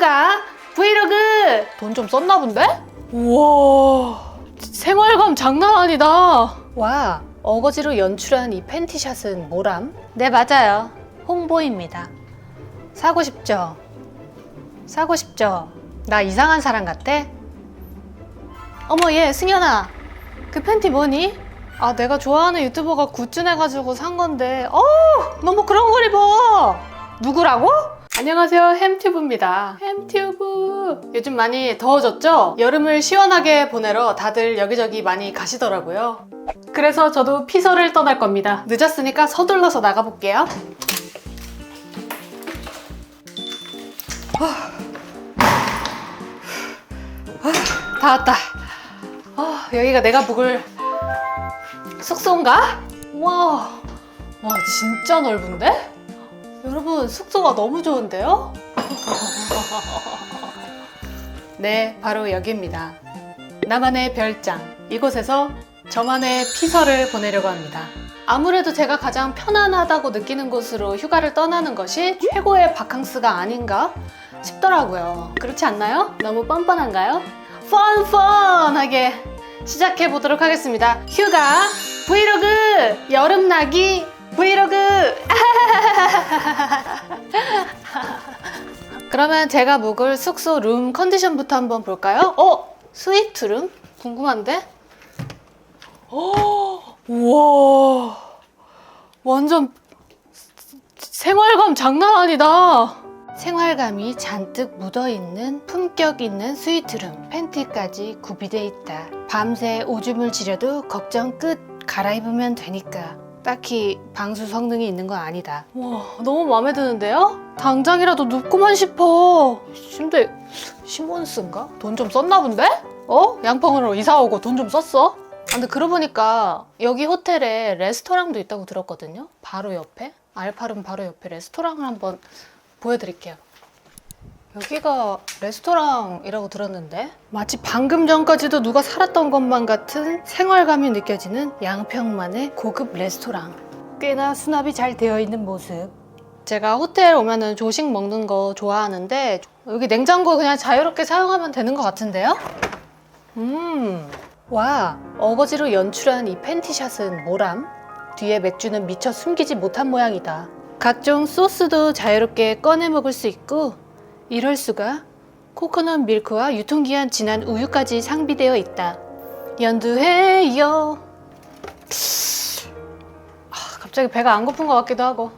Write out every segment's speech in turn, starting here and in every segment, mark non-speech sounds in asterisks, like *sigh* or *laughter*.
휴가 브이로그 돈 좀 썼나 본데? 우와 생활감 장난 아니다 와 어거지로 연출한 이 팬티샷은 뭐람? 네 맞아요 홍보입니다 사고 싶죠? 사고 싶죠? 나 이상한 사람 같아? 어머 얘 승현아 그 팬티 뭐니? 아 내가 좋아하는 유튜버가 굿즈 내가지고 산 건데 어 너무 그런 걸 입어 누구라고? 안녕하세요 햄튜브입니다. 햄튜브! 요즘 많이 더워졌죠? 여름을 시원하게 보내러 다들 여기저기 많이 가시더라고요. 그래서 저도 피서를 떠날 겁니다. 늦었으니까 서둘러서 나가볼게요. 다 왔다. 어, 여기가 내가 묵을 숙소인가? 와, 와 진짜 넓은데? 여러분 숙소가 너무 좋은데요? *laughs* 네, 바로 여기입니다. 나만의 별장. 이곳에서 저만의 피서를 보내려고 합니다. 아무래도 제가 가장 편안하다고 느끼는 곳으로 휴가를 떠나는 것이 최고의 바캉스가 아닌가 싶더라고요. 그렇지 않나요? 너무 뻔뻔한가요? 펀펀하게 시작해 보도록 하겠습니다. 휴가 브이로그 여름나기 브이로그 그러면 제가 묵을 숙소 룸 컨디션부터 한번 볼까요? 어? 스위트 룸? 궁금한데? 어, 우와 완전 생활감 장난 아니다 생활감이 잔뜩 묻어있는 품격 있는 스위트룸 팬티까지 구비돼 있다 밤새 오줌을 지려도 걱정 끝 갈아입으면 되니까 딱히 방수 성능이 있는 건 아니다 와 너무 마음에 드는데요? 당장이라도 눕고만 싶어 근데 시몬스인가? 돈 좀 썼나 본데? 어? 양평으로 이사 오고 돈 좀 썼어? 아, 근데 그러고 보니까 여기 호텔에 레스토랑도 있다고 들었거든요 바로 옆에 알파룸 바로 옆에 레스토랑을 한번 보여드릴게요. 여기가 레스토랑이라고 들었는데 마치 방금 전까지도 누가 살았던 것만 같은 생활감이 느껴지는 양평만의 고급 레스토랑. 꽤나 수납이 잘 되어 있는 모습. 제가 호텔 오면은 조식 먹는 거 좋아하는데 여기 냉장고 그냥 자유롭게 사용하면 되는 것 같은데요? 음, 와 어거지로 연출한 이 팬티샷은 뭐람? 뒤에 맥주는 미처 숨기지 못한 모양이다. 각종 소스도 자유롭게 꺼내 먹을 수 있고 이럴 수가 코코넛 밀크와 유통기한 지난 우유까지 상비되어 있다. 연두해요. 아, 갑자기 배가 안 고픈 것 같기도 하고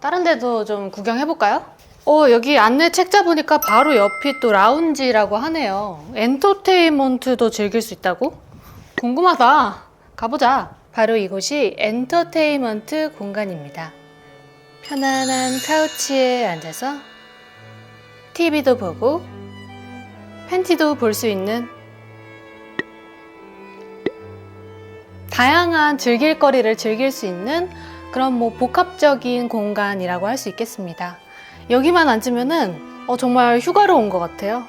다른 데도 좀 구경해 볼까요? 어 여기 안내 책자 보니까 바로 옆이 또 라운지라고 하네요. 엔터테인먼트도 즐길 수 있다고? 궁금하다. 가보자. 바로 이곳이 엔터테인먼트 공간입니다. 편안한 카우치에 앉아서 TV도 보고 팬티도 볼 수 있는 다양한 즐길 거리를 즐길 수 있는 그런 뭐 복합적인 공간이라고 할 수 있겠습니다. 여기만 앉으면은 어, 정말 휴가로 온 것 같아요.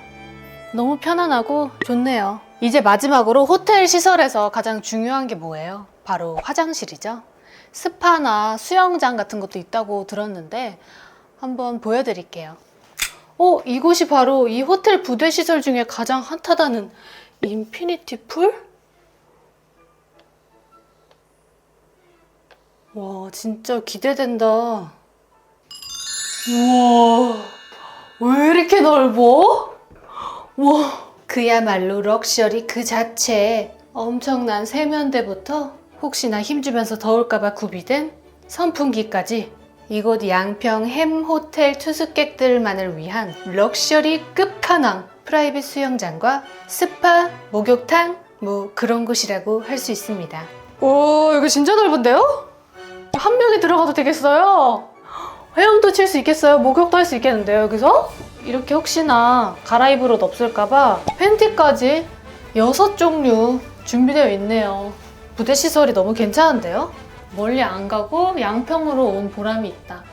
너무 편안하고 좋네요. 이제 마지막으로 호텔 시설에서 가장 중요한 게 뭐예요? 바로 화장실이죠. 스파나 수영장 같은 것도 있다고 들었는데 한번 보여드릴게요. 어, 이곳이 바로 이 호텔 부대 시설 중에 가장 핫하다는 인피니티 풀? 와, 진짜 기대된다. 우와, 왜 이렇게 넓어? 와, 그야말로 럭셔리 그 자체. 엄청난 세면대부터 혹시나 힘주면서 더울까봐 구비된 선풍기까지 이곳 양평 햄 호텔 투숙객들만을 위한 럭셔리 끝판왕 프라이빗 수영장과 스파, 목욕탕 뭐 그런 곳이라고 할 수 있습니다. 오 여기 진짜 넓은데요? 한 명이 들어가도 되겠어요? 헤엄도 칠 수 있겠어요? 목욕도 할 수 있겠는데요 여기서? 이렇게 혹시나 갈아입을 옷 없을까봐 팬티까지 여섯 종류 준비되어 있네요. 부대 시설이 너무 괜찮은데요? 멀리 안 가고 양평으로 온 보람이 있다.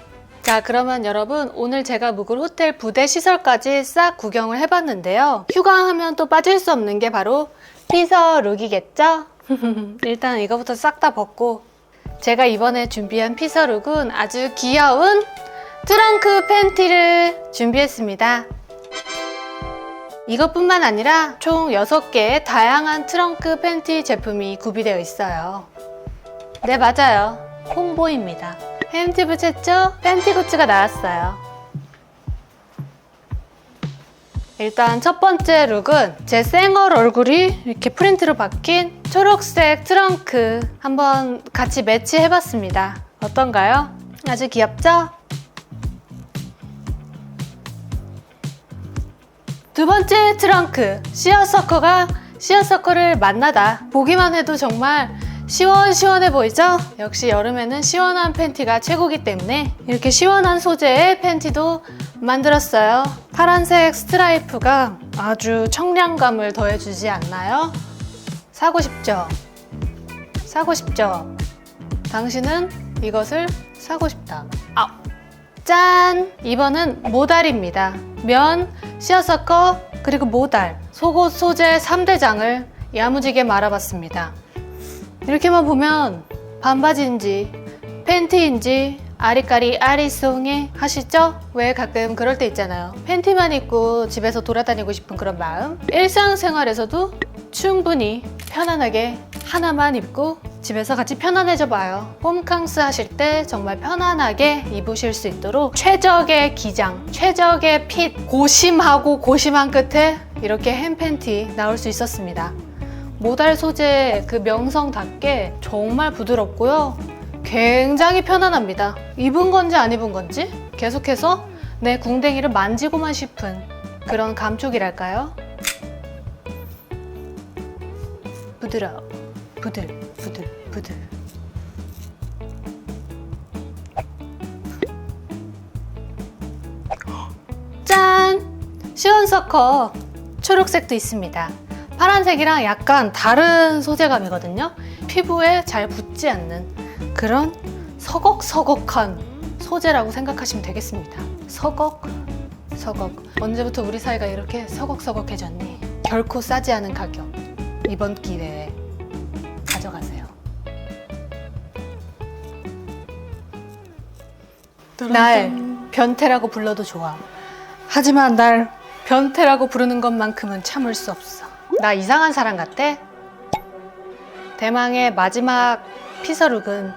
자, 그러면 여러분 오늘 제가 묵을 호텔 부대 시설까지 싹 구경을 해봤는데요. 휴가하면 또 빠질 수 없는 게 바로 피서 룩이겠죠? *laughs* 일단 이거부터 싹 다 벗고 제가 이번에 준비한 피서룩은 아주 귀여운 트렁크 팬티를 준비했습니다. 이것뿐만 아니라 총 6개의 다양한 트렁크 팬티 제품이 구비되어 있어요. 네, 맞아요. 홍보입니다. 햄티브 최초 팬티 굿즈가 나왔어요. 일단 첫 번째 룩은 제 쌩얼 얼굴이 이렇게 프린트로 박힌 초록색 트렁크 한번 같이 매치해봤습니다. 어떤가요? 아주 귀엽죠? 두 번째 트렁크 시어서커가 시어서커를 만나다 보기만 해도 정말 시원시원해 보이죠? 역시 여름에는 시원한 팬티가 최고기 때문에 이렇게 시원한 소재의 팬티도 만들었어요. 파란색 스트라이프가 아주 청량감을 더해주지 않나요? 사고 싶죠? 사고 싶죠? 당신은 이것을 사고 싶다. 아, 짠! 이번은 모달입니다. 면, 시어서커, 그리고 모달. 속옷 소재 3대장을 야무지게 말아봤습니다. 이렇게만 보면 반바지인지 팬티인지 아리까리 아리송해 하시죠? 왜 가끔 그럴 때 있잖아요. 팬티만 입고 집에서 돌아다니고 싶은 그런 마음. 일상생활에서도 충분히 편안하게 하나만 입고 집에서 같이 편안해져 봐요. 홈캉스 하실 때 정말 편안하게 입으실 수 있도록 최적의 기장, 최적의 핏, 고심하고 고심한 끝에 이렇게 햄팬티 나올 수 있었습니다. 모달 소재 그 명성답게 정말 부드럽고요. 굉장히 편안합니다. 입은 건지 안 입은 건지 계속해서 내 궁뎅이를 만지고만 싶은 그런 감촉이랄까요? 부드러워. 부들, 부들, 부들. 짠! 시원서커 초록색도 있습니다. 파란색이랑 약간 다른 소재감이거든요. 피부에 잘 붙지 않는 그런 서걱서걱한 소재라고 생각하시면 되겠습니다. 서걱, 서걱. 언제부터 우리 사이가 이렇게 서걱서걱해졌니? 결코 싸지 않은 가격. 이번 기회에 가져가세요. 날 변태라고 불러도 좋아. 하지만 날 변태라고 부르는 것만큼은 참을 수 없어. 나 이상한 사람 같아? 대망의 마지막 피서룩은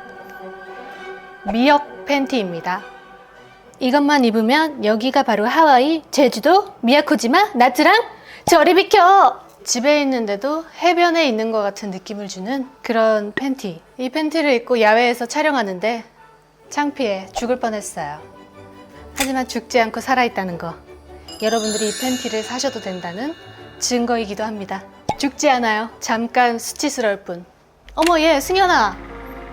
미역 팬티입니다. 이것만 입으면 여기가 바로 하와이, 제주도, 미야코지마, 나트랑 저리 비켜! 집에 있는데도 해변에 있는 것 같은 느낌을 주는 그런 팬티. 이 팬티를 입고 야외에서 촬영하는데 창피해 죽을 뻔했어요. 하지만 죽지 않고 살아있다는 거. 여러분들이 이 팬티를 사셔도 된다는 증거이기도 합니다. 죽지 않아요. 잠깐 수치스러울 뿐. 어머, 얘, 승현아.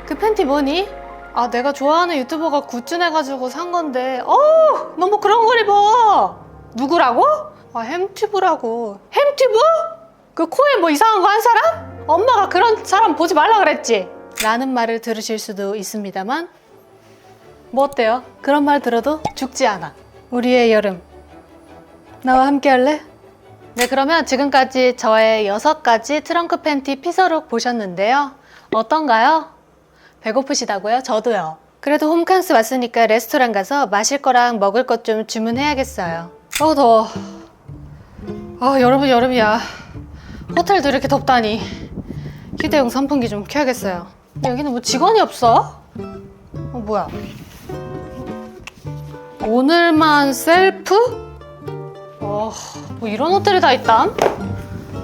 그 팬티 뭐니? 아, 내가 좋아하는 유튜버가 굿즈내가지고 산 건데, 어 너무 그런 걸 입어! 누구라고? 아, 햄튜브라고. 햄튜브? 그 코에 뭐 이상한 거 한 사람? 엄마가 그런 사람 보지 말라 그랬지? 라는 말을 들으실 수도 있습니다만, 뭐 어때요? 그런 말 들어도 죽지 않아. 우리의 여름. 나와 함께 할래? 네, 그러면 지금까지 저의 여섯 가지 트렁크 팬티 피서룩 보셨는데요. 어떤가요? 배고프시다고요? 저도요. 그래도 홈캉스 왔으니까 레스토랑 가서 마실 거랑 먹을 것 좀 주문해야겠어요. 어우, 더워. 아, 여러분, 여름이야. 호텔도 이렇게 덥다니. 휴대용 선풍기 좀 켜야겠어요. 여기는 뭐 직원이 없어? 어, 뭐야. 오늘만 셀프? 어, 뭐 이런 호텔이 다 있담?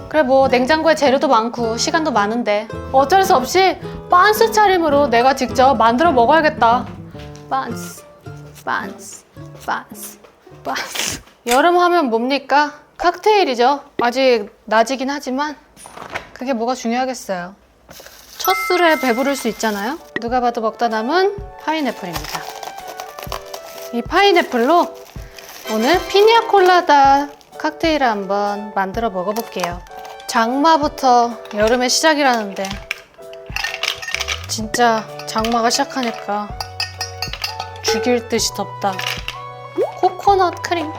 그래 뭐 냉장고에 재료도 많고 시간도 많은데 어쩔 수 없이 빤스 차림으로 내가 직접 만들어 먹어야겠다. 빤스, 빤스, 빤스, 빤스. 여름 하면 뭡니까? 칵테일이죠. 아직 낮이긴 하지만 그게 뭐가 중요하겠어요. 첫 술에 배부를 수 있잖아요. 누가 봐도 먹다 남은 파인애플입니다. 이 파인애플로 오늘 피니아 콜라다 칵테일을 한번 만들어 먹어볼게요. 장마부터 여름의 시작이라는데 진짜 장마가 시작하니까 죽일 듯이 덥다. 코코넛 크림.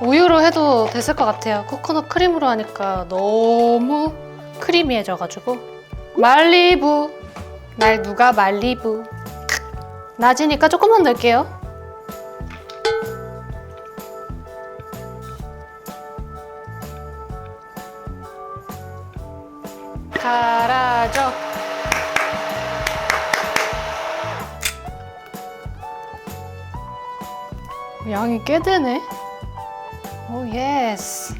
우유로 해도 됐을 것 같아요. 코코넛 크림으로 하니까 너무 크리미해져가지고. 말리부. 날 누가 말리부. 낮이니까 조금만 넣을게요. 양이 꽤 되네. 오 예스.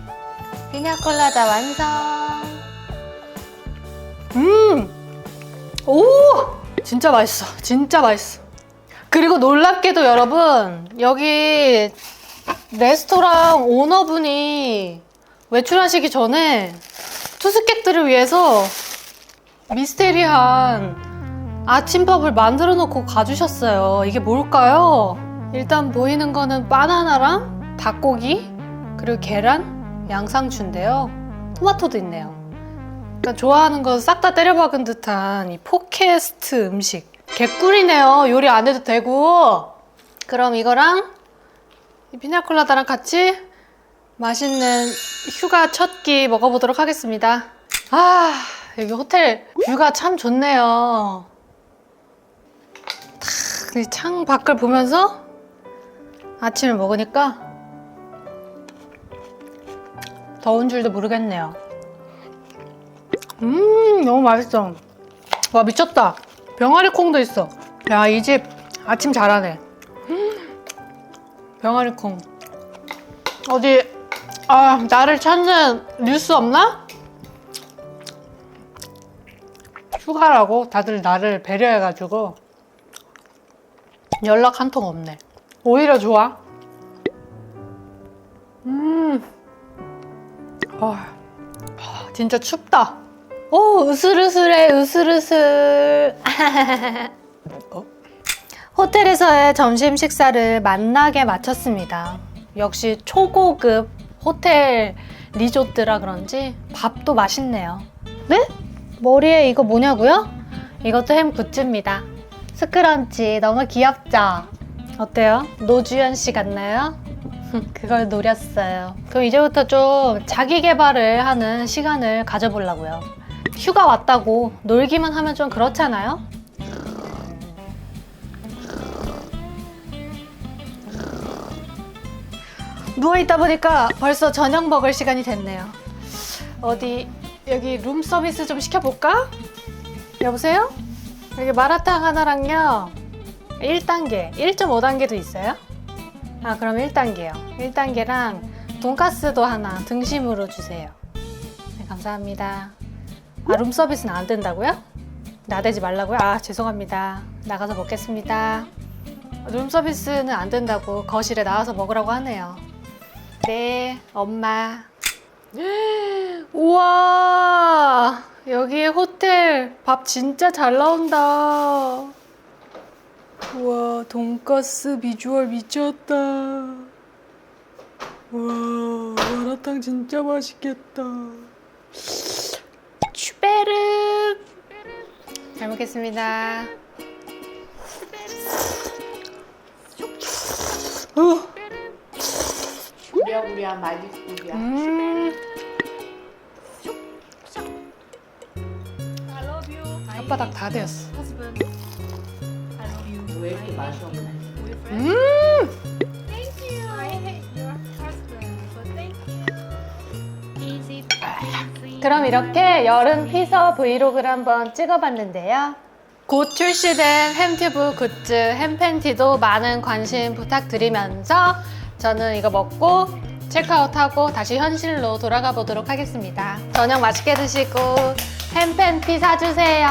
피냐콜라다 완성. 음. 오! 진짜 맛있어. 진짜 맛있어. 그리고 놀랍게도 여러분, 여기 레스토랑 오너분이 외출하시기 전에 투숙객들을 위해서 미스테리한 아침밥을 만들어 놓고 가주셨어요. 이게 뭘까요? 일단 보이는 거는 바나나랑 닭고기, 그리고 계란, 양상추인데요. 토마토도 있네요. 그러니까 좋아하는 거싹다 때려박은 듯한 이 포캐스트 음식. 개꿀이네요. 요리 안 해도 되고. 그럼 이거랑 이 피냐콜라다랑 같이 맛있는 휴가 첫 끼 먹어보도록 하겠습니다. 아, 여기 호텔 뷰가 참 좋네요. 탁, 이창 밖을 보면서 아침을 먹으니까 더운 줄도 모르겠네요. 음, 너무 맛있어. 와, 미쳤다. 병아리 콩도 있어. 야, 이 집 아침 잘하네. 음, 병아리 콩. 어디, 아, 나를 찾는 뉴스 없나? 휴가라고 다들 나를 배려해가지고 연락 한 통 없네. 오히려 좋아. 음, 아, 아, 진짜 춥다. 오, 으슬으슬해, 으슬으슬. *laughs* 어? 호텔에서의 점심 식사를 만나게 마쳤습니다. 역시 초고급 호텔 리조트라 그런지 밥도 맛있네요. 네? 머리에 이거 뭐냐고요? 이것도 햄 굿즈입니다. 스크런치 너무 귀엽죠? 어때요? 노주현 씨 같나요? 그걸 노렸어요. 그럼 이제부터 좀 자기 개발을 하는 시간을 가져보려고요. 휴가 왔다고 놀기만 하면 좀 그렇잖아요? 누워있다 보니까 벌써 저녁 먹을 시간이 됐네요. 어디, 여기 룸 서비스 좀 시켜볼까? 여보세요? 여기 마라탕 하나랑요. 1단계, 1.5단계도 있어요? 아, 그럼 1단계요. 1단계랑 돈가스도 하나 등심으로 주세요. 네, 감사합니다. 아, 룸 서비스는 안 된다고요? 나대지 말라고요? 아, 죄송합니다. 나가서 먹겠습니다. 룸 서비스는 안 된다고 거실에 나와서 먹으라고 하네요. 네, 엄마. *gasps* 우와, 여기 호텔 밥 진짜 잘 나온다. 우와, 돈가스 비주얼 미쳤다. 우와, 마라탕 진짜 맛있겠다. 슈베르. 잘 먹겠습니다. 어. 부랴부랴 맛있구랴 음. 혓바닥 다 되었어. 왜 이렇게 맛이 없네 음. 그럼 이렇게 여름 피서 브이로그를 한번 찍어봤는데요. 곧 출시된 햄튜브 굿즈 햄팬티도 많은 관심 부탁드리면서 저는 이거 먹고 체크아웃하고 다시 현실로 돌아가 보도록 하겠습니다. 저녁 맛있게 드시고 햄팬티 사주세요.